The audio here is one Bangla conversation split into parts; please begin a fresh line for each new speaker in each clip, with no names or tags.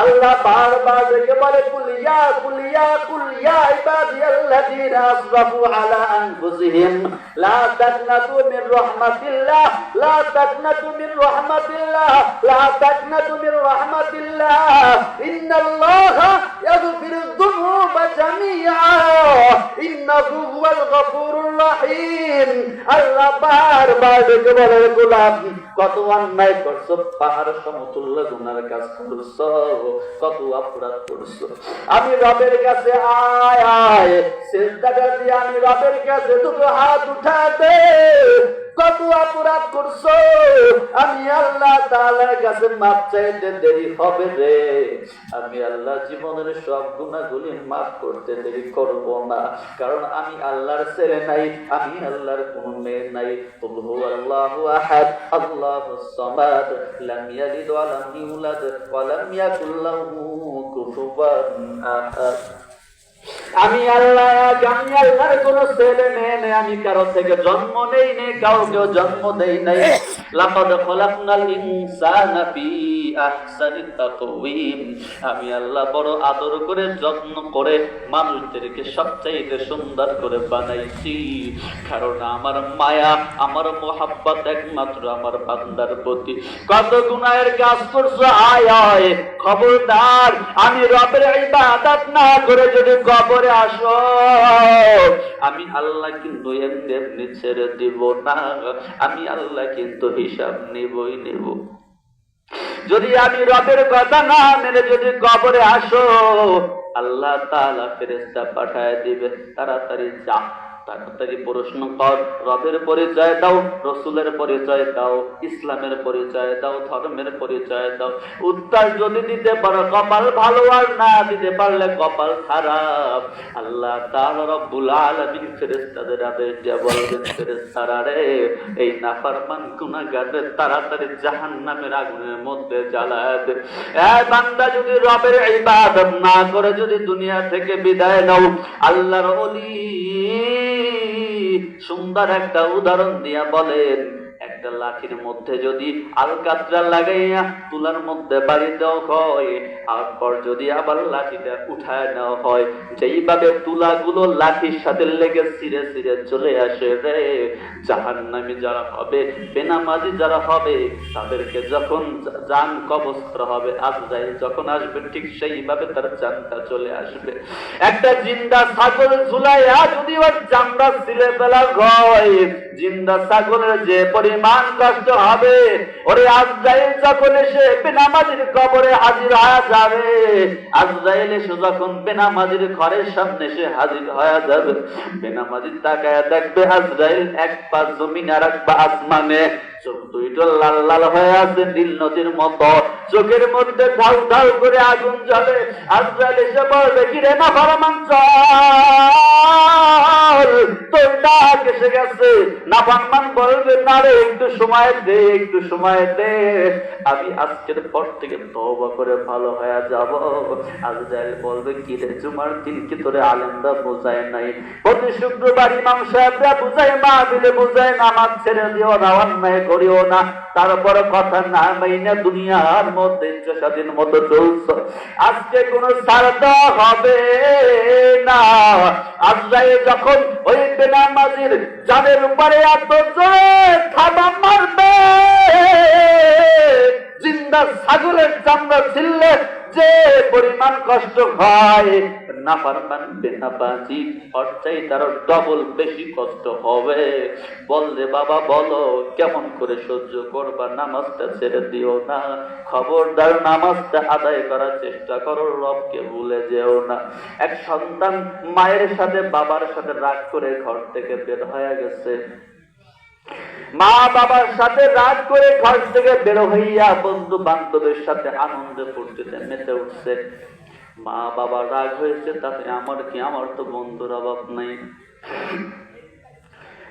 আল্লাহ বারবার দেখে বলে, কুলিয়া কুলিয়া কুলিয়া ইবাদিয়াল্লাযীনা আসরাফু আলা আনফুসিহিম। লা তাকনাতু মিন রাহমাতিল্লাহ, লা তাকনাতু মিন রাহমাতিল্লাহ, লা তাকনাতু মিন রাহমাতিল্লাহ। ইন্নাল্লাহা ইয়াগফিরুয যুনুবা জামিআ। ইন্নাহু হুয়াল গফুরুর রহিম। আল্লাহ বারবার দেখে বলে, গোলাম, কত অন্যায় করছ? পাহাড় সমতুল্য গুনার কাজ করছ কত অপরাধ করছ আমি রবের কাছে আয় আয়। সেজদাটা আমি রবের কাছে দুটো হাত উঠাতে। কত অপরাধ করছ? আমি আল্লাহ তাআলার কাছে মাপ চাইতে দেরি হবে রে। আমি আল্লাহ জীবনের সব গুণাগুলি মাফ করতে দেরি করব না। কারণ আমি আল্লাহর ছেলে নাই, আমি আল্লাহর কোন মেয়ে নাই। কুল হুয়াল্লাহু আহাদ আল্লাহুস সামাদ, লাম ইয়ালিদ ওয়া লাম ইউলাদ, ওয়া লাম ইয়াকুল লাহু কুফুয়ান আহাদ। আমি আল্লাহ আমি আল্লাহর কোন ছেলে মেয়ে নেই, আমি কারও থেকে জন্ম নেই নেই কাউকেও জন্ম দেই নাই। লাকাদ খলাকনাল ইনসানা ফি আহসানি তাকওয়িম। আমি আল্লাহ বড় আদর করে, যত্ন করে মানুষদেরকে সবচাইতে সুন্দর করে বানাইছি। কারণ আমার মায়া, আমার মোহাব্বত একমাত্র আমার বান্দার প্রতি। কত গুনাহের কাজ করছ? আয় আয়। খবরদার, আমি রবের ইবাদত না করে যদি কবরে আসো। আমি আল্লাহ কিন্তু এমনি ছেড়ে দিব না। আমি আল্লাহ কিন্তু হিসাব নিবই নেব। যদি আমি রবের কথা না মেনে যদি কবরে আসো, আল্লাহ তাহলে ফেরেস্তা পাঠায় দিবে। তাড়াতাড়ি যা। তাড়াতাড়ি প্রশ্ন কর। রবের পরিচয় দাও, রসুলের পরিচয় দাও, ইসলামের পরিচয় দাও, ধর্মের পরিচয় দাও। উত্তর যদি দিতে পারো, কপাল ভালো আর না দিতে পারলে কপাল খারাপ। আল্লাহ তাআলা রব্বুল আলামিন আদেশ রে, এই তাড়াতাড়ি জাহান্নামের আগুনের মধ্যে জ্বালায় দে। বান্দা, যদি রবের ইবাদত না করে যদি দুনিয়া থেকে বিদায় নাও, আল্লাহর ওলি সুন্দর একটা উদাহরণ দিয়া বলেন একটা লাঠির মধ্যে যদি আলকাতরা লাগাইয়া তুলার মধ্যে বাড়ি দেওয়া হয়, তারপর যদি আবার লাঠিটা উঠায় নেওয়া হয়, যেইভাবে তুলাগুলো লাঠির সাথে লেগে সিরে সিরে চলে আসে রে, জাহান্নামী যারা হবে, বেনামাজি যারা হবে, তাদেরকে যখন জান কবজ করা হবে আজরাইল যখন আসবে, ঠিক সেইভাবে তার জানটা চলে আসবে। একটা জিন্দা ছাগল ঝুলাইয়া যদি ওর চামড়া ছিঁড়ে ফেলা হয়, জিন্দা ছাগলের যে পরিমাণ কষ্ট হবে। ওরে আজরাইল যখন এসে বেনামাজির কবরে হাজির হয়ে যাবে, আজরাইল এসে যখন বেনামাজির ঘরের সামনে এসে হাজির হয়ে যাবে, বেনামাজির তাকায় দেখবে আজরাইল এক পা জমিন আর এক পা আসমানে, চোখ দুইটা লাল লাল হয়ে আছে, নীল নদীর মতো। চোখের মধ্যে ঢাল ঢাল করে আগুন জ্বলে, আজরাইল এসে বলবে কি রে না ফরমান চল তোর ডাক এসে গেছে। না বলবে, না রে, একটু সময় দে, একটু সময় দে। আমি আজকের পর থেকে তওবা করে ভালো হয়ে যাব। বলবে কি রে দিন কি তোরে বোঝায় নাই? প্রতি মা দিলে বুঝায় নামাজ ছেড়ে দিও না, অন্যায় করিও না। তারপর কথা না মাইনা দুনিয়ার স্বাধীন মতো চলছ। আজকে কোন সারদা হবে না। আজরাইল যখন ওই বেনামাজির যাদের উপরে এত জোরে থাবা মারবে, জিন্দা ছাগলের চামড়া ছিললে যে পরিমাণ কষ্ট হয়। না পারবেন বেনাবাজি অর্থাই তার ডবল বেশি কষ্ট হবে। বললে বাবা, বলো, কেমন করে সহ্য করবা? নামাজটা ছেড়ে দিও না। খবরদার নামাজটা আদায় করার চেষ্টা করো, রবকে ভুলে যেও না। এক সন্তান মায়ের সাথে বাবার সাথে রাগ করে ঘর থেকে বের হয়ে গেছে। মা বাবার সাথে রাগ করে ঘর থেকে বের হইয়া বন্ধু বান্ধবের সাথে আনন্দে ফুর্তিতে মেতে উঠছে। মা বাবা রাগ হয়েছে, তাতে আমার কি, আমার তো বন্ধুর অভাব নাই।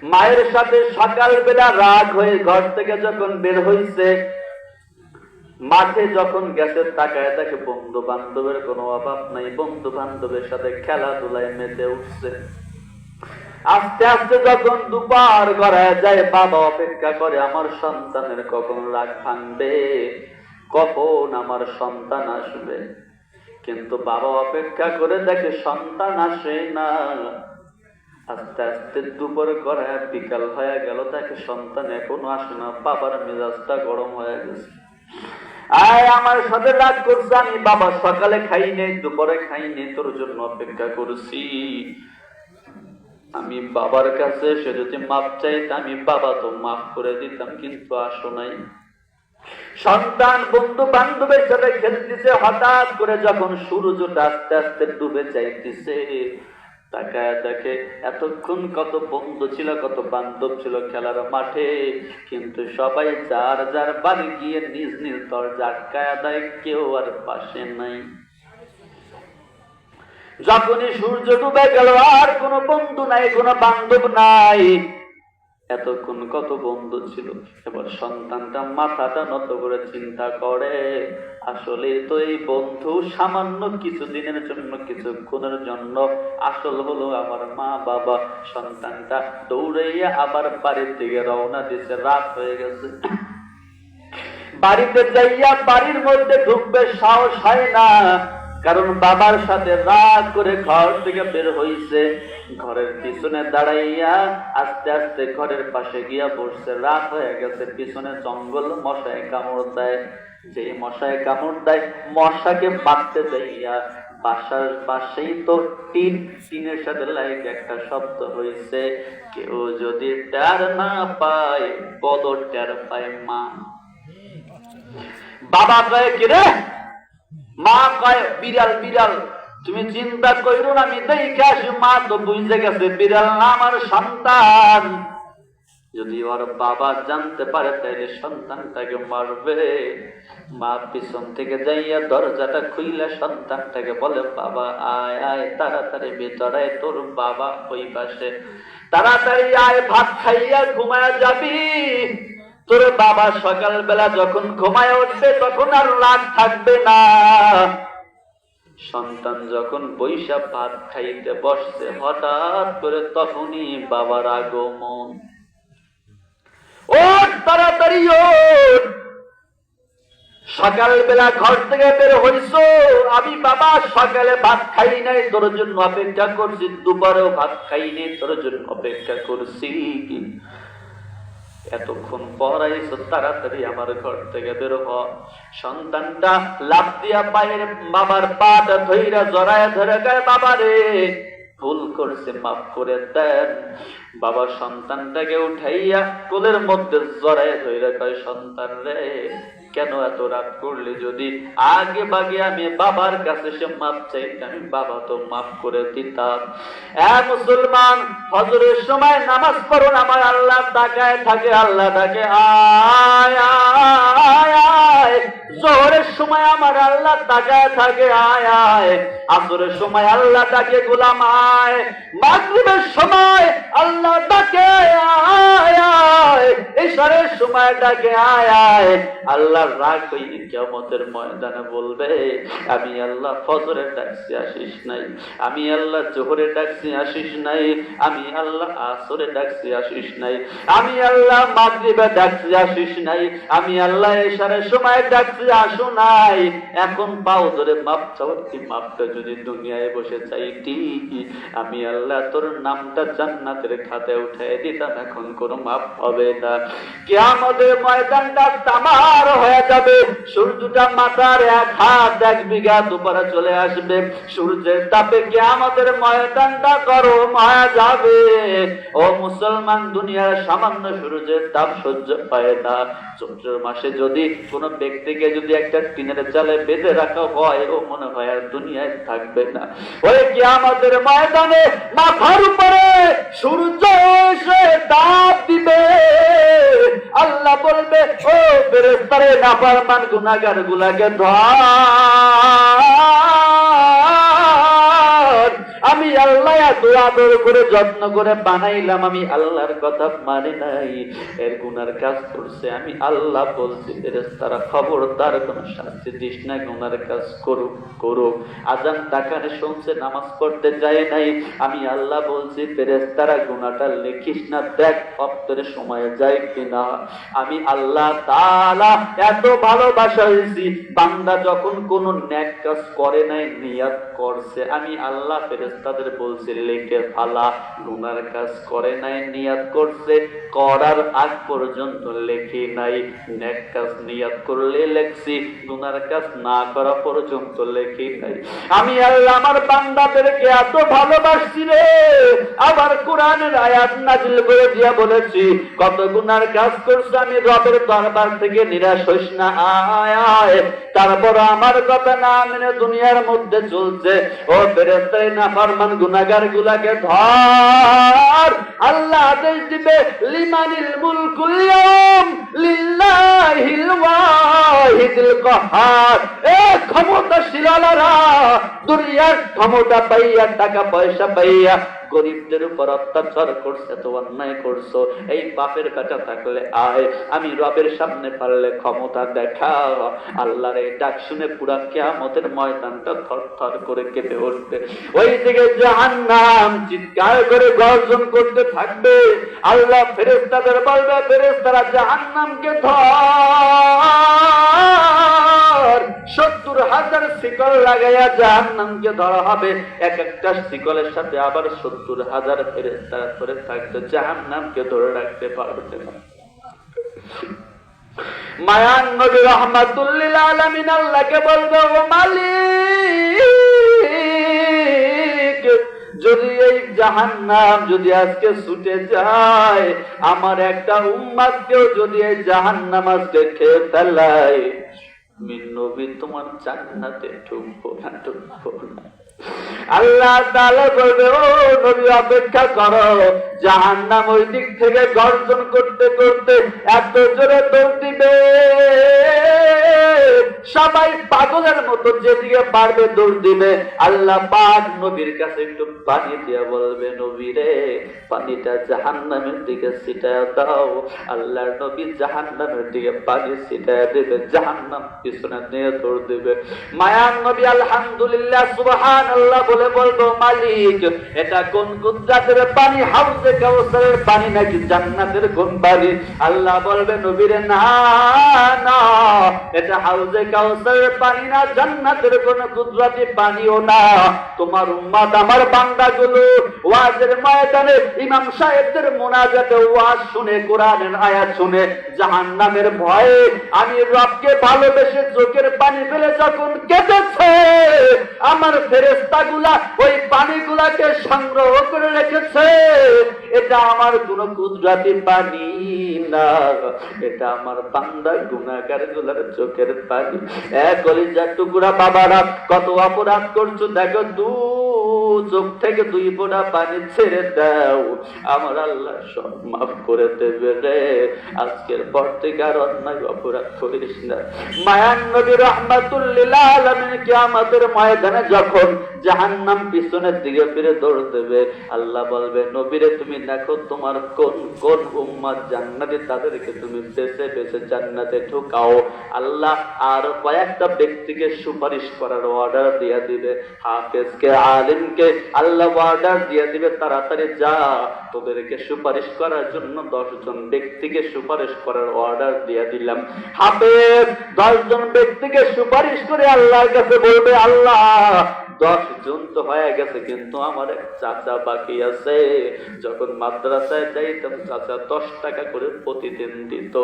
মায়ের সাথে সকালবেলা রাগ হয়ে ঘর থেকে যখন বের হইছে, মাঠে যখন গেছে, তাকায় তাকে বন্ধু বান্ধবের কোনো অভাব নাই। বন্ধু বান্ধবের সাথে খেলাধুলায় মেতে উঠছে। আস্তে আস্তে যখন দুপার গড়ায় যায়, বাবা অপেক্ষা করে, আমার সন্তানের কখন রাগ ভাঙবে? কখন আমার সন্তান আসবে? কিন্তু বাবা অপেক্ষা করে দেখে সন্তান আসে না। আস্তে আস্তে দুপুর গড়ায় বিকাল হয়ে গেল তাকে সন্তান এখনও আসে না। বাবার মেজাজটা গরম হয়ে গেছে। আয়, আমার সাথে রাগ করছে, আমি বাবা সকালে খাই নেই, দুপুরে খাই নেই, তোর জন্য অপেক্ষা করছি। আমি বাবার কাছে সে যদি মাপ চাইতে আমি বাবা তো মাফ করে দিতাম, কিন্তু আসো নাই। সন্তান, বন্ধু বান্ধবের সাথে খেলতেছে, হঠাৎ করে যখন সূর্যটা আস্তে আস্তে ডুবে যাইতেছে, তাকায় দেখে এতক্ষণ কত বন্ধু ছিল, কত বান্ধব ছিল খেলার মাঠে, কিন্তু সবাই যার যার বাড়ি গিয়ে নিজ নিজ দরজা আটকায় দেয়, কেউ আর পাশে নাই। যখনই সূর্য ডুবে গেল, আর কোনো বন্ধু নাই, কোনো বান্ধব নাই। এতক্ষণ কত বন্ধু ছিল? এবার সন্তানটা মাথাটা নত করে চিন্তা করে আসলে তো এই বন্ধু সামান্য কিছুদিনের জন্য, কিছুক্ষণের জন্য আসল হলো আমার মা, বাবা। সন্তানটা দৌড়াইয়া আবার বাড়ির দিকে রওনা দিছে, রাত হয়ে গেছে। বাড়িতে যাইয়া বাড়ির মধ্যে ঢুকবে সাহস হয় না। কারণ বাবার সাথে রাগ করে ঘর থেকে বের হইছে। ঘরের পিছনে দাঁড়াইয়া আস্তে আস্তে ঘরের পাশে গিয়া বসছে। রাত হয়ে গেছে, পিছনে জঙ্গল, মশায় কামড় দেয়। যে মশায় কামড় দেয়, মশাকে বাঁধতে যাইয়া বাসার পাশেই তো টিন, টিনের সাথে লাইক একটা শব্দ হয়েছে কেউ যদি টের না পায়, বদর টের পায় মা। বাবা কয়ে কি রে মা কয়, বিড়াল বিড়াল, তুমি চিন্তা করো না, আমি দেখে মা তো বুঝতে গেছে বিড়াল আমার সন্তান। যদি ওর বাবা জানতে পারে, তাইলে সন্তানটাকে মারবে। মা পিছন থেকে যাইয়া দরজাটা খুইলে সন্তানটাকে বলে, বাবা, আয় আয়, তাড়াতাড়ি ভিতরে তোর বাবা ওই পাশে। তাড়াতাড়ি আয়, ভাত খাইয়া ঘুমায় যাবি। তোর বাবা সকালবেলা যখন ঘুমায় উঠবে তখন আর রাগ থাকবে না। সন্তান যখন বৈশা ভাত খাইতে বসছে, হঠাৎ করে তখনই বাবার আগমন। ওঠ তাড়াতাড়ি, ওঠ। সকালবেলা ঘর থেকে বের হইছ, আমি বাবা সকালে ভাত খাই নাই, তোর জন্য অপেক্ষা করছি দুবারও ভাত খাই নাই, তোর জন্য অপেক্ষা করছি। এতক্ষণ পর আইসো তাড়াতাড়ি আমার ঘর থেকে বের হ। সন্তানটা লাভ দিয়া পায়ের বাবার পাটা ধইরা জড়ায় ধরে গায় বাবা রে, ভুল করছে, মাফ করে দেন। বাবা সন্তানটাকে উঠাইয়া কোলের মধ্যে জড়ায় ধইরা কয়, সন্তান রে কেন এত রাগ করলে যদি? আগে বাগে আমি বাবার কাছে সে মাপ আমি বাবা তো মাফ করে দিতাম। এ মুসলমান হজরের সময় নামাজ পড়ুন আমার আল্লাহ তাকায় থাকে, আল্লাহ তাকে আয় জোহরের সময় আমার আল্লাহ তাকায় থাকে, আয় আয়। আসরের সময় আল্লাহ তাকে গোলাম, আয়। মাগরিবের সময় আল্লাহ ডাকে, আয় আয়। ঈশ্বরের সময় ডাকে, আয় আয়। আল্লাহর রাগ হই কেমতের ময়দানে বলবে, আমি আল্লাহ ফজরে ডাকছি, আসিস নাই। আমি আল্লাহ জোহরে ডাকছি, আসিস নাই। আমি আল্লাহ আসরে ডাকছি, আসিস নাই। আমি আল্লাহ মাগরিবে ডাকছি, আসিস নাই। আমি আল্লাহ এশারের সময় ডাকছি, আসো নাই। এখন পাও ধরে মাপ চাওয়ার কি মাপটা? যদি দুনিয়ায় বসে চাইতি আমি আল্লাহ তোর নামটা জান্নাতের খাতায় উঠাই দিতাম, এখন কোনো মাপ হবে না। কে আমাদের ময়দানটা তামার হয়ে যাবে। সূর্যটা মাথার এক হাত, এক বিঘা দুপারে চলে আসবে। সূর্যের তাপে কে আমাদের ময়দানটা গরম হয়ে যাবে। ও মুসলমান, দুনিয়ার সামান্য সূর্যের তাপ সহ্য পায় না। চৈত্র মাসে যদি কোনো ব্যক্তিকে যদি একটা টিনের চালে বেঁধে রাখা হয়, ও মনে হয় আর দুনিয়ায় থাকবে না। ওই কি আমাদের ময়দানে মাথার উপরে সূর্য এসে দাঁত দিবে। আল্লাহ বলবে ও বেরেস্তারে নাফারমান গুনাগার গুলাকে ধর। আমি আল্লাহ আদর করে, যত্ন করে বানাইলাম, আমি আল্লাহর কথা মানে নাই। এর গুনার কাজ করছে, আমি আল্লাহ বলছি ফেরেস্তারা খবরদার, কোন শাস্তি দিস না, গুনার কাজ করুক করুক। আজান টাকানে শুনছে, নামাজ পড়তে যায় নাই। আমি আল্লাহ বলছি ফেরেস্তারা গুনাটা লিখিস না, দেখ অপ্তরে সময় যায় কিনা। আমি আল্লাহ তাআলা এত ভালোবাসা হয়েছি বান্দা যখন কোন ন্যাক কাজ করে নাই, নিয়াত করছে। আমি আল্লাহ ফেরেস্তাদের বলছি লেখে ফালা গুনার কাজ করে নাই নিয়াত করছে। করার আগ পর্যন্ত লেখি নাই। ন্যাক কাজ নিয়াত করলে লেখছি গুনার কাজ না করা পর্যন্ত লেখি নাই। আমি আল্লাহ আমার বান্দাদেরকে এত ভালোবাসছি রে। আবার কোরআনের আয়াত নাজিল করে দিয়া বলেছি, কত গুনার কাজ করছে আমি রবের দরবার থেকে, নিরাশ হইস না, আয় তারপর আমার কথা না মেনে দুনিয়ার মধ্যে চলছে। ও ফেরেস্তাই না ফরমান গুনাগার গুলাকে ধর। আল্লাহ আদেশ দিবে, লিমানিল মুলকুল লিল্লাহিল ওয়াহিদুল কাহার। এ ক্ষমতাশীলারা দুনিয়ার ক্ষমতা পাইয়া, টাকা পয়সা পাইয়া গরিবদের উপর অত্যাচার করছে, তো অন্যায় করছ। এই পাপের কাটা থাকলে আয়, আমি রবের সামনে পারলে ক্ষমতা দেখা আল্লাহর এই ডাক শুনে পুরা কেয়ামতের ময়দানটা থর থর করে কেঁপে উঠবে। ওই দিকে জাহান্নাম চিৎকার করে গর্জন করতে থাকবে। আল্লাহ ফেরেস্তাদের বলবে ফেরেস্তারা জাহান্নামকে ধর। সত্তর হাজার লাগাইয়া জাহান্নামকে ধরা হবে। এক একটা শিকলের সাথে আবার সত্তর হাজার ফেরেস্তারা করে থাকতে জাহান্নামকে ধরে রাখতে পারবে না। ও যদি এই জাহান্নাম যদি আজকে ছুটে যায়, আমার একটা উম্মাদকেও যদি এই জাহান্নাম আজকে খেয়ে ফেলায় আমি নবী তোমার জান্নাতে ঢুকবো না ঢুকবো না। আল্লাহ তাআলা বলবে, ও নবী, অপেক্ষা করো। জাহান্নাম ওই দিক থেকে গর্জন করতে করতে এত জোরে দৌড় দিবে। সবাই পাগলের মতো যেদিকে পারবে দৌড় দিবে। আল্লাহ পাক নবীর কাছে একটু পানি দিয়ে বলবে, নবী রে, পানিটা জাহান্নামের দিকে ছিটায় দাও। আল্লাহর নবী জাহান্নামের দিকে পানি ছিটায় দেবে, জাহান্নাম পিছনে নিয়ে দৌড় দিবে। মায়ান নবী, আলহামদুলিল্লাহ, সুবহান আল্লাহ বলে, বলব, মালিক, এটা কোন গুজরাটের পানি? হাউসে কাউসারের পানি নাকি জান্নাতের কোন পানি আল্লাহ বলবে, নবীরে, না না, এটা হাউসে কাউসারের পানি না, জান্নাতের কোন গুজরাটি পানিও না। তোমার উম্মাদ আমার বান্দাগুলো, ওয়াজের ময়দানে ইমাম সাহেবদের মোনাজাতে ওয়াজ শুনে, কোরআনের আয়াত শুনে, জাহান্নামের ভয়ে আমি রবকে ভালোবেসে চোখের পানি ফেলে যখন কেঁদেছে, আমার ফেরেস্তাগুলা ওই পানিগুলাকে সংগ্রহ করে রেখেছে। এটা আমার কোন কুদরাতি পানি না। এটা আমার বান্দা গুণাগারগুলার চোখের পানি এক কলিজার টুকুরা বাবারা, কত অপরাধ করছ দেখো দু চোখ থেকে দুই ফোঁটা পানি ছেড়ে দাও। আমার আল্লাহ সব মাফ করে দেবে রে। আজকের পর থেকে আর অন্যায় অপরাধ করিস না। মায়ান নবী রহমাতুল্লিল্লাহ আলমিন কি আমাদের ময়দানে যখন জাহান্নাম পিছনের দিকে ফিরে দৌড় দেবে, আল্লাহ বলবে, নবীরে, তুমি দেখো তোমার কোন কোন উম্মাদ জান্নাতে তাদেরকে তুমি বেছে বেছে জান্নাতে ঢুকাও। আল্লাহ আর কয়েকটা ব্যক্তিকে সুপারিশ করার অর্ডার দিয়ে দিবে। হাফেজকে, আলিমকে আল্লাহ অর্ডার দিয়ে দিবে, তাড়াতাড়ি যা। তোদেরকে সুপারিশ করার জন্য দশ জন ব্যক্তিকে সুপারিশ করার অর্ডার দিয়ে দিলাম। হাফেজ দশ জন ব্যক্তিকে সুপারিশ করে আল্লাহর কাছে বলবে, আল্লাহ দশ জন তো হয়ে গেছে, কিন্তু আমার এক চাচা বাকি আছে। যখন মাদ্রাসায় যাইতাম, চাচা দশ টাকা করে প্রতিদিন দিত।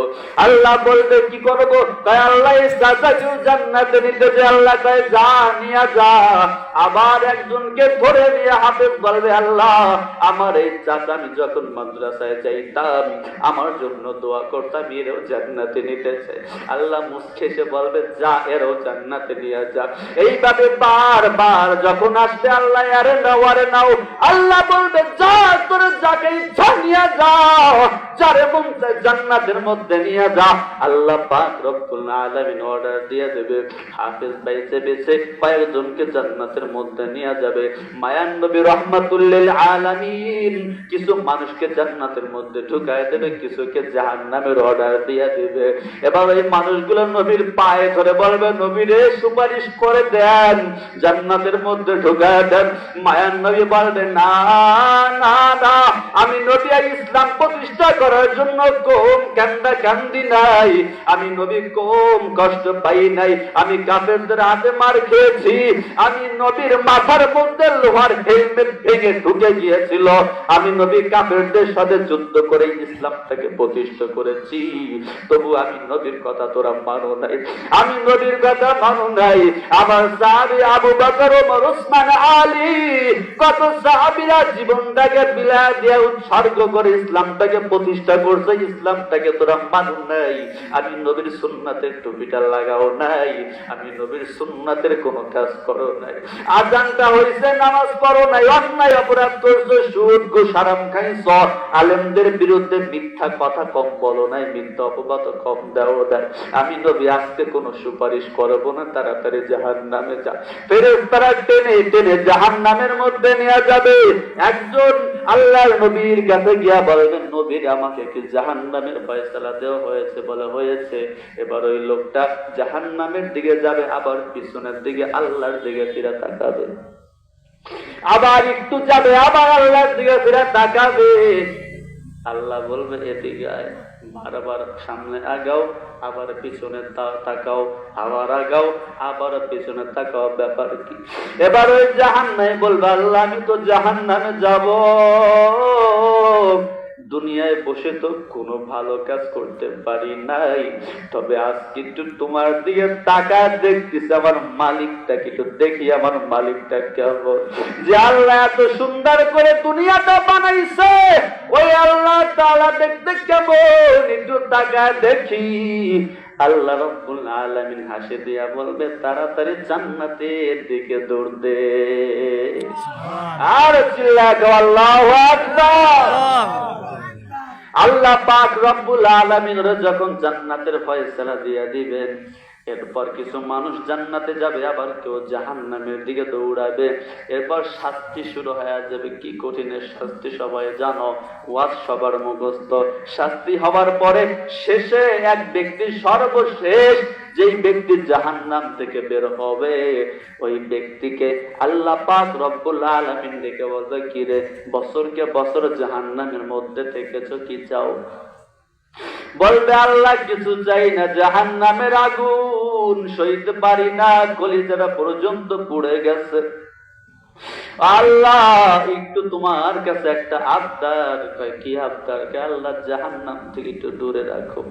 আল্লাহ বলবে, কি করব? তাই আল্লাহ এই চাচাকেও জান্নাতে নিতে যে, আল্লাহ, তাই যা, নিয়ে যা। আবার একজনকে ধরে নিয়ে হাফেজ বলবে, আল্লাহ, আমার এই চাচা, আমি যখন মাদ্রাসায় যাইতাম, আমার জন্য দোয়া করতাম, এরও জান্নাতে নিতেছে। আল্লাহ মুসকে সে বলবে, যা, এরও জান্নাতে নিয়ে যা। এইভাবে বারবার যখন আসবে, আল্লাহ, আরে নাও আরে নাও। আল্লাহ বলবে, যা, তোর যাকে ইচ্ছা নিয়ে যাও যারে মন জান্নাতের মধ্যে নিয়ে যা। আল্লাহ পাক রব্বুল আলামিন অর্ডার দিয়ে দেবে। হাফেজ বাইসে বেছে কয়েকজনকে জান্নাতের মধ্যে নিয়ে যাবে। মায়ান নবী রহমাতুল্লিল আলামিন। কিছু মানুষকে জান্নাতের মধ্যে ঢুকায় দেবে, কিছুকে জাহান্নামের অর্ডার এবার ওই মানুষগুলো নবীর পায়ে ধরে বলবে, নবীরে সুপারিশ করে দেন, জান্নাতের মধ্যে ঢুকায় দেন। মায়ান নবী বলবে, না না না, আমি আর ইসলাম প্রতিষ্ঠা করার জন্য কম কান্দা কান্দি নাই। আমি নবী কম কষ্ট পাই নাই। আমি কাফেরদের হাতে মার খেয়েছি। আমি নবীর মাথার মধ্যে লোহার হেলমেট ভেঙে ঢুকে গিয়েছিল। আমি নবী কাফেরদের সাথে যুদ্ধ করে ইসলামটাকে প্রতিষ্ঠা করেছি। তবু আমি নবীর কথা তোরা মানো নাই। আমি নবীর কথা মানো নাই। আমার সাহাবি আবু বকর, ওমর ওসমান আলী কত সাহাবিরা জীবনটাকে বিলা দিয়ে উৎসর্গ করে ইসলামটাকে প্রতিষ্ঠা করছে, ইসলামটাকে তোরা মানু নাই। আমি নবীর সুন্নাতের টুপিটা লাগাও নাই। আমি নবীর সুন্নাতের কোনো কাজ করো নাই। আজানটা হয়েছে নামাজ পড়ো, নাই অন্যায় অপরাধ করছ, সুদ গো সারাম খাইছ আলেমদের বিরুদ্ধে মিথ্যা কথা কম বলো নাই, মিথ্যা অপবাদ কম দেও দেয় আমি নবী, আজকে কোনো সুপারিশ করব না, তাড়াতাড়ি জাহান নামে যা। ফেরে তারা টেনে টেনে জাহান নামের মধ্যে নিয়ে যাবে। একজন আল্লাহর নবীর কাছে গিয়া বলবেন নবীর, আমাকে কি জাহান নামের ফয়সালা দেওয়া হয়েছে বলে হয়েছে? এবার ওই লোকটা জাহান নামের দিকে যাবে, আবার পিছনের দিকে আল্লাহর দিকে ফিরে তাকাবে। আবার একটু যাবে, আবার আল্লাহর দিকে ফিরে তাকাবে। আল্লাহ বলবে, এদিকে আয়, বারবার সামনে আগাও, আবার পিছনে তাকাও, আবার আগাও, আবার পিছনে তাকাও, ব্যাপার কি? এবার ওই জাহান নাই বলবে, আল্লাহ, আমি তো জাহান নামে যাব। দুনিয়ায় বসে তো কোনো ভালো কাজ করতে পারি নাই। তবে আজকে কিন্তু তোমার দিকে টাকা দেখতেছে আমার মালিকটা কিন্তু দেখি আমার মালিকটা কেমন। যে আল্লাহ এত সুন্দর করে দুনিয়াটা বানাইছে ওই আল্লাহ তালা দেখতে কেমন? একটু টাকা দেখি। আল্লাহ রব্বুল আলামিন হাসি দিয়া বলবে তাড়াতাড়ি জান্নাতের দিকে দৌড় দে। আর চিল্লা আল্লাহু আকবার। আল্লাহ পাক রব্বুল আলমিন যখন জান্নাতের ফয়সালা দিয়ে দিবেন। এরপর কিছু মানুষ জান্নাতে যাবে, আবার কেউ জাহান্নামের দিকে দৌড়াবে। এরপর শাস্তি শুরু হয়ে যাবে। কি কঠিনের শাস্তি সবাই জানো? ওয়াজ সবার মুখস্থ। শাস্তি হওয়ার পরে শেষে এক ব্যক্তি সর্বশেষ যেই ব্যক্তি জাহান্নাম থেকে বের হবে, ওই ব্যক্তিকে আল্লাহ পাক রব্বুল আলামিন ডেকে বলবে, কি রে, বছরকে বছর জাহান্নামের মধ্যে থেকেছো, কি চাও? বলবে, আল্লাহ কিছু চাই না জাহান নামের আগুন সইতে পারি না কলিজারা পর্যন্ত পড়ে গেছে। আল্লাহ, একটু তোমার কাছে একটা আবদার। কি আবদার? কে আল্লাহ জাহান্নাম থেকে একটু দূরে রাখো।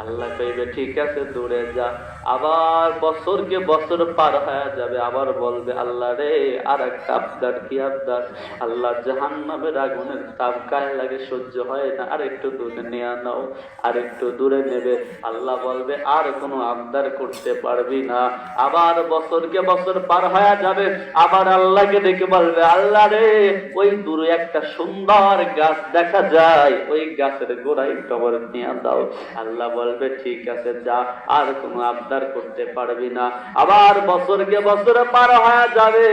আল্লাহ কইবে, ঠিক আছে, দূরে যা। আবার বছরকে বছর পার হয়ে যাবে। আবার বলবে, আল্লাহ রে আর একটা আবদার, কি আবদার? আল্লাহ জাহান্নামের আগুনের তাপ গায়ে লাগে, সহ্য হয় না। আর একটু দূরে নিয়ে নাও, আর একটু দূরে নেবে। আল্লাহ বলবে, আর কোনো আবদার করতে পারবি না। আবার বছরকে বছর পার হয়ে যাবে। আবার আল্লাহকে ডেকে বলবে, আল্লাহ রে, ওই দূরে একটা সুন্দর গাছ দেখা যায়। ওই গাছের গোড়ায় কবর নিয়ে দাও। আল্লাহ বলবে, ঠিক আছে, যা, আর কোনো আবদার করতে পারবি না। আবার বছরকে বছরে পার হয়ে যাবে,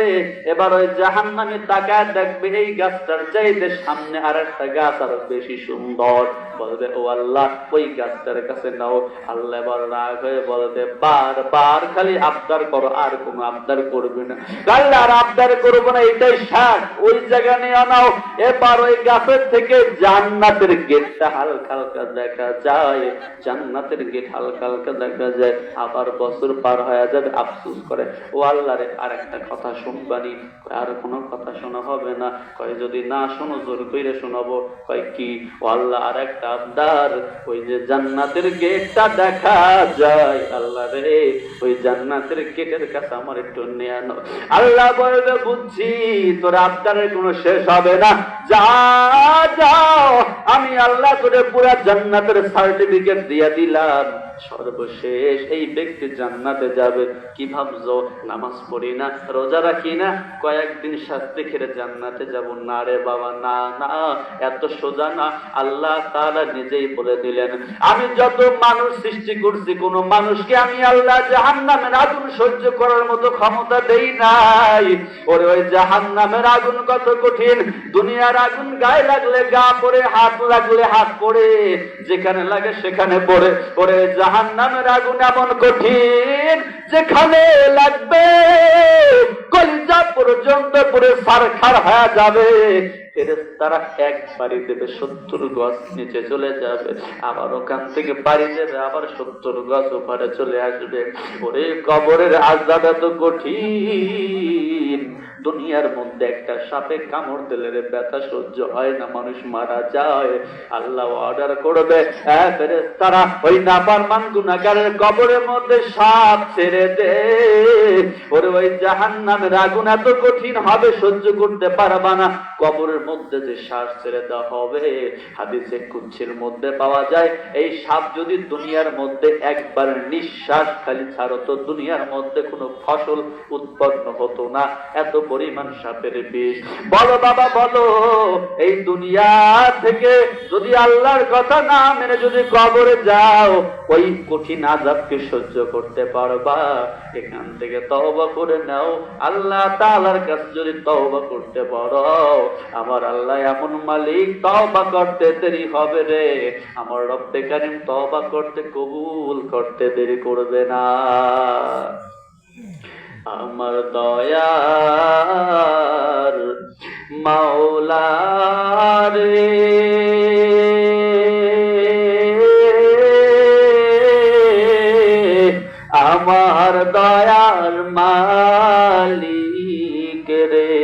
এবার ওই জাহান্নামে তাকায় দেখবে এই গাছটার চাইতে সামনে আর একটা গাছ আরও বেশি সুন্দর। বলবে ও আল্লাহ, ওই গাছটার কাছে নাও। আল্লাহ এবার রাগ হয়ে বলবে বার বার খালি আবদার করো, আর কোনো আবদার করবে না। আল্লাহ আর আবদার করব না, এটাই শাক। ওই জায়গা নিয়ে আনাও এবার ওই গাছের থেকে জান্নাতের গেটটা হালকা হালকা দেখা যায়। জান্নাতের গেট হালকা হালকা দেখা যায়। আবার বছর পার হয়ে যাবে, আফসুস করে, ও আল্লাহ রে, আর একটা কথা শুনবানি? আর কোনো কথা শোনা হবে না। কয়, যদি না শোনো, জোর কইরে শোনাবো। কয়, কি? ও আল্লাহ, আর একটা আবদার ওই যে জান্নাতের গেটটা দেখা যায়। আল্লাহ রে, ওই জান্নাতের গেটের কাছে আমার একটু নিয়ে আনো। আল্লাহ বলবে, বুঝছি, তোর আবদারের কোনো শেষ হবে না। যা, যাও। আমি আল্লাহ করে পুরা জান্নাতের সার্টিফিকেট দিয়ে দিলাম। সর্বশেষ এই ব্যক্তি জান্নাতে যাবে। কি ভাবছ? নামাজ পড়ি না? রোজা রাখি না? কয়েকদিন শাস্তি খেলে জান্নাতে যাব। না রে বাবা, না না, এত সোজা না। আল্লাহ তাআলা নিজেই বলে দিলেন, আমি যত মানুষ সৃষ্টি করছি, কোন মানুষকে আমি আল্লাহ জাহান্নামের আগুন সহ্য করার মতো ক্ষমতা দেই নাই। ওরে ওই জাহান্নামের আগুন কত কঠিন। দুনিয়ার আগুন গায়ে লাগলে গা পড়ে, হাত লাগলে হাত পড়ে। যেখানে লাগে সেখানে পড়ে। ওরে জাহান্নামের আগুন এমন কঠিন যেখানে লাগবে কলিজা পর্যন্ত পুরে সারখার হয়ে যাবে। তারা এক বাড়ি দেবে সত্তর গজ নিচে চলে যাবে। আবার ওখান থেকে বাড়ি দেবে আবার সত্তর গজ ওপারে চলে আসবে। ওরে কবরের আজাদ এত কঠিন। দুনিয়ার মধ্যে একটা সাপে কামড় দিলে রে ব্যথা সহ্য হয় না, মানুষ মারা যায়। আল্লাহ অর্ডার করবে তারা ওই নাপার মান গুনাগারের কবরের মধ্যে সাপ ছেড়ে দে। ওরে ওই জাহান নামের আগুন এত কঠিন হবে, সহ্য করতে পারবা না। কবরের মধ্যে যে শ্বাস ছেড়ে দেওয়া হবে, হাদিসে কুচ্ছির মধ্যে পাওয়া যায়, এই সাপ যদি দুনিয়ার মধ্যে একবার নিঃশ্বাস খালি ছাড়তো, দুনিয়ার মধ্যে কোনো ফসল উৎপন্ন হতো না। এত পরিমাণ সাপের বিষ বলো বাবা, বলো, এই দুনিয়া থেকে যদি আল্লাহর কথা না মেনে যদি কবরে যাও, ওই কঠিন আজাবকে সহ্য করতে পারবা। এখান থেকে তওবা করে নাও। আল্লাহ তাআলার কাছে যদি তওবা করতে পারো, আমার আল্লাহ এমন মালিক, তওবা করতে দেরি হবে রে। আমার রব্বে কারিম তওবা করতে কবুল করতে দেরি করবে না। আমার দয়ার মাওলারে আমার দয়ার মালিক রে।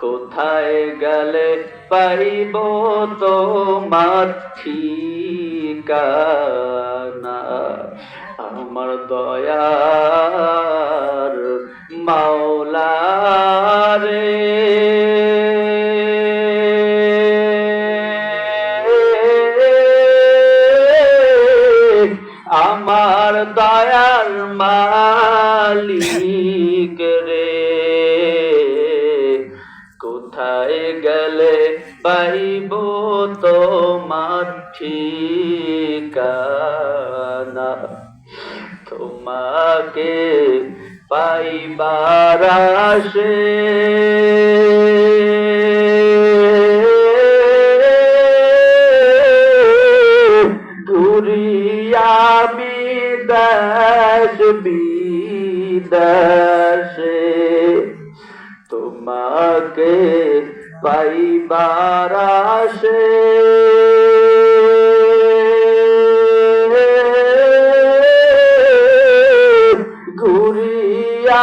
কোথায় গেলে পাইব তোমার ঠিকানা? আমার দয়ার মাওলারে আমার দয়ার মালিক রে। কোথায় গেলে পাইব তোমার ঠিকানা? তোমাকে পাইবার আসে আমি দাস বিদাসে তোমাকে পাইবার আসে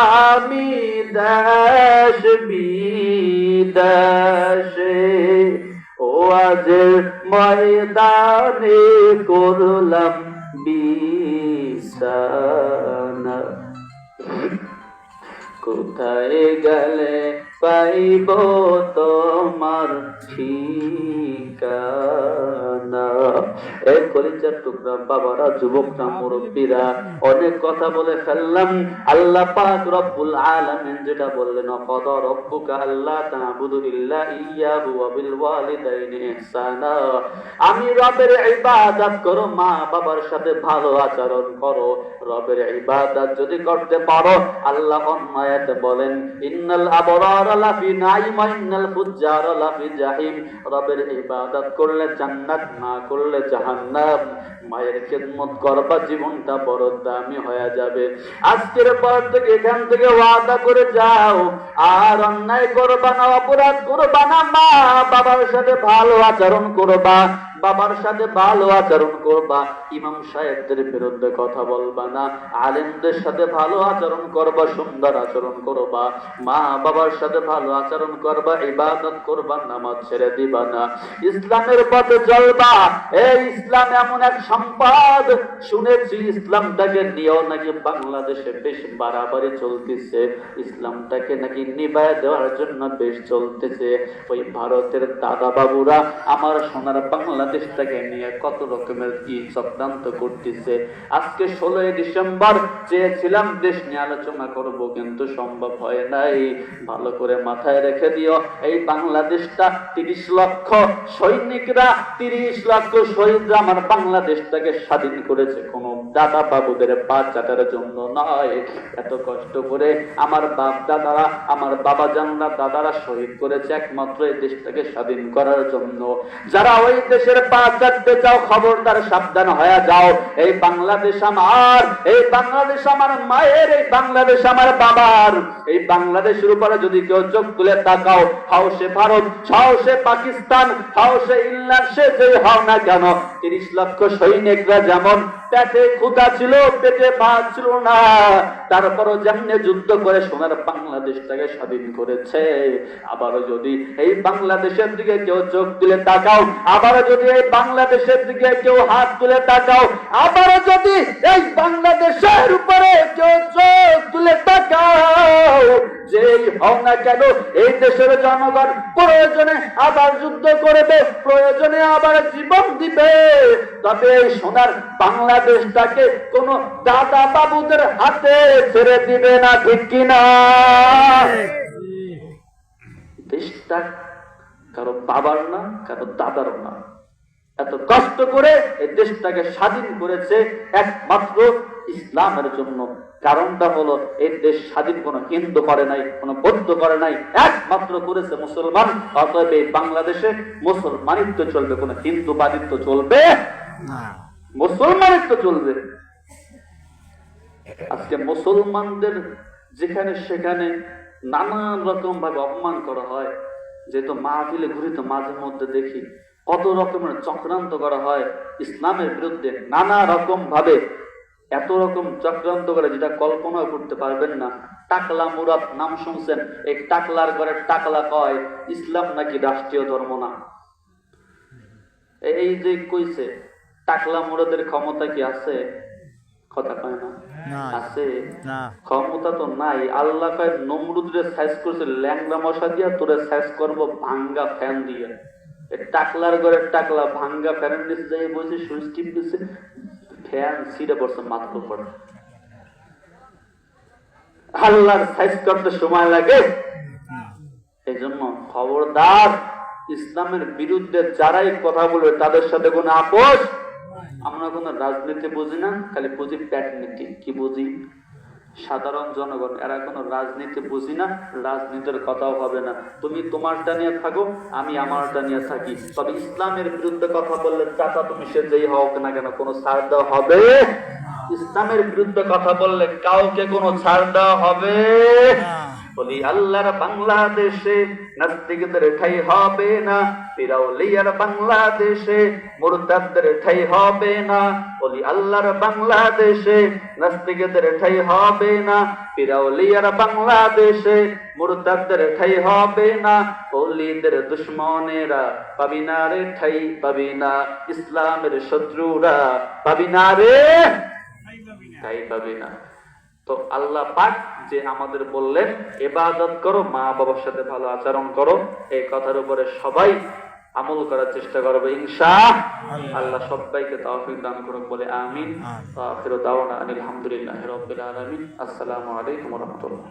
আমি দাস বিদাসে। ও আজ ময়দানে করলাম বিছানা। কোথায় গেলে পাইব তোমার ঠিকানা? এই কলিজার টুকরা বাবারা, যুবকরা, মুরব্বীরা অনেক কথা বলে ফেললাম। আল্লাহ পাক রব্বুল আলামিন যেটা বললেন, অকদ রব্বুকা আল্লাহ তা'বুদু ইল্লা ইয়াহু ওয়া বিল ওয়ালিদাইনি ইহসানা। আমি রবের ইবাদত করো মা বাবার সাথে ভালো আচরণ করো। রবের ইবাদত যদি করতে পারো, আল্লাহ অন্যায়তে বলেন, ইন্নাল আবরার লাফি নাইম ইন্নাল ফুজ্জার লাফি জাহিম। রবের ইবাদত করলে জান্নাত, না করলে জাহান্নাম। মায়ের খেদমত করবা, জীবনটা বড় দামি হয়ে যাবে। আজকের পর থেকে এখান থেকে ওয়াদা করে যাও। আর অন্যায় করবা না, অপরাধ করবা না মা বাবার সাথে ভালো আচরণ করবা। বাবার সাথে ভালো আচরণ করবা, ইমাম সাহেবদের বিরুদ্ধে কথা বলবা না, আলেমদের সাথে ভালো আচরণ করবা, সুন্দর আচরণ করবা, মা বাবার সাথে ভালো আচরণ করবা, ইবাদত করবা, নামাজ ছেড়ে দিবা না। ইসলামের পথে চলবা, এই ইসলাম এমন এক সম্পদ, শুনেছি ইসলামটাকে নিয়েও নাকি বাংলাদেশে বেশ বাড়াবাড়ি চলতেছে, ইসলামটাকে নাকি নিবায় দেওয়ার জন্য বেশ চলতেছে। ওই ভারতের দাদা বাবুরা আমার সোনার বাংলাদেশটাকে নিয়ে কত রকমের কি চক্রান্ত করতেছে? আজকে ষোলোই ডিসেম্বর, চেয়েছিলাম দেশ নিয়ে আলোচনা করব, কিন্তু সম্ভব হয় নাই। ভালো করে মাথায় রেখে দিও, এই বাংলাদেশটা তিরিশ লক্ষ সৈনিকরা, তিরিশ লক্ষ শহীদরা আমার বাংলাদেশটাকে স্বাধীন করেছে। কোন দাদা বাবুদের পা চাটার জন্য নয়। এত কষ্ট করে আমার বাপ দাদারা, আমার বাবা জানরা দাদারা শহীদ করেছে একমাত্র এই দেশটাকে স্বাধীন করার জন্য। যারা ওই দেশের পা চাটতে চাও খবরদার সাবধান হয়ে যাও। এই বাংলাদেশ আমার, এই বাংলাদেশ আমার মায়ের, এই বাংলাদেশ আমার বাবার। এই বাংলাদেশের উপরে যদি কেউ চোখ তুলে তাকাও হাও সে ভারত হাও সে পাকিস্তান হাও সে ইংল্যান্ড, সে যে হও না কেন, তিরিশ লক্ষ সৈনিকরা যেমন পেটে ক্ষুদা ছিল, পেটে ভাত ছিল না। তারপরও যেমনি যুদ্ধ করে সোনার বাংলাদেশটাকে স্বাধীন করেছে। আবারও যদি এই বাংলাদেশের দিকে কেউ চোখ তুলে তাকাও, আবারও যদি এই বাংলাদেশের দিকে কেউ হাত তুলে তাকাও, আবারও যদি এই বাংলাদেশের উপরে কেউ চোখ তুলে তাকাও, যেই হও না কেন, এই দেশের জনগণ প্রয়োজনে আবার যুদ্ধ করবে, প্রয়োজনে আবার জীবন দিবে। তবে সোনার বাংলাদেশটাকে কোন দাদা বাবুদের হাতে ছেড়ে দিবে না, ঠিক কিনা দেশটা কারও বাবার না কারও দাদারও না এত কষ্ট করে এই দেশটাকে স্বাধীন করেছে একমাত্র ইসলামের জন্য। কারণটা হলো, এই দেশ স্বাধীন কোনো হিন্দু করে নাই, কোনো বৌদ্ধ করে নাই, একমাত্র করেছে মুসলমান। অতএব এই বাংলাদেশে মুসলমানিত্ব চলবে, কোনো হিন্দুবাদিত্ব চলবে মুসলমানিত্ব চলবে। আজকে মুসলমানদের যেখানে সেখানে নানান রকম ভাবে অপমান করা হয়। যেহেতু মাহফিলে ঘুরি তো মাঝে মধ্যে দেখি কত রকমের চক্রান্ত করা হয় ইসলামের বিরুদ্ধে। নানা রকম ভাবে এত রকম চক্রান্ত করে যেটা কল্পনা করতে পারবেন না। টাকলা মুরাদ নাম শুনছেন, এই টাকলার ঘরে টাকলা কয়, ইসলাম নাকি রাষ্ট্রীয় ধর্ম না? এই যে কইছে টাকলা মুরাদের ক্ষমতা কি আছে? কথা কয় না। আছে? ক্ষমতা তো নাই। আল্লাহ কয় নমরুদরে সাইজ করছে ল্যাংরা মশা দিয়া তোরে সাইজ করব ভাঙ্গা ফ্যান দিয়ে। টাকলার টাকলা ভাঙ্গা ফ্যানের নিচে যাই বসে সুইচ টিপ ফ্যান ছিঁড়ে পড়ছে আল্লাহর সাইজ করতে সময় লাগে। এই জন্য খবরদার ইসলামের বিরুদ্ধে যারাই কথা বলবে তাদের সাথে কোনো আপোষ আমরা কোনো রাজনীতি বুঝি না, খালি বুঝি প্যাট নীতি কি বুঝি? সাধারণ জনগণ, এরা কোনো রাজনীতি বুঝি না, রাজনীতির কথাও হবে না। তুমি তোমারটা নিয়ে থাকো, আমি আমারটা নিয়ে থাকি। তবে ইসলামের বিরুদ্ধে কথা বললে চাচা, তুমি সে যেই হোক না কেন? কোনো ছাড় দেওয়া হবে? ইসলামের বিরুদ্ধে কথা বললে কাউকে কোনো ছাড় দেওয়া হবে? বলি, আল্লাহর বাংলাদেশে নাস্তিকদের ঠাই হবে না। পিরাউলিয়ার বাংলাদেশে মুরতাদদের ঠাই হবে না। বলি, আল্লাহর বাংলাদেশে নাস্তিকদের ঠাই হবে না। পিরাউলিয়ার বাংলাদেশে মুরতাদদের ঠাই হবে না। অলিদের দুশ্মনেরা পাবি না রে, ঠাই পাবি না। ইসলামের শত্রুরা পাবি না রে, ঠাই পাবি না। তো আল্লাহ পাক যে আমাদের বললেন এবাদত করো মা বাবার সাথে ভালো আচরণ করো। এই কথার উপরে সবাই আমল করার চেষ্টা করব ইনশা আল্লাহ সবাইকে তাওফিক দান করুক বলে আমিন। আলহামদুলিল্লাহ রবিল আলমিন। আসসালামু আলাইকুম রাহমাতুল্লাহ।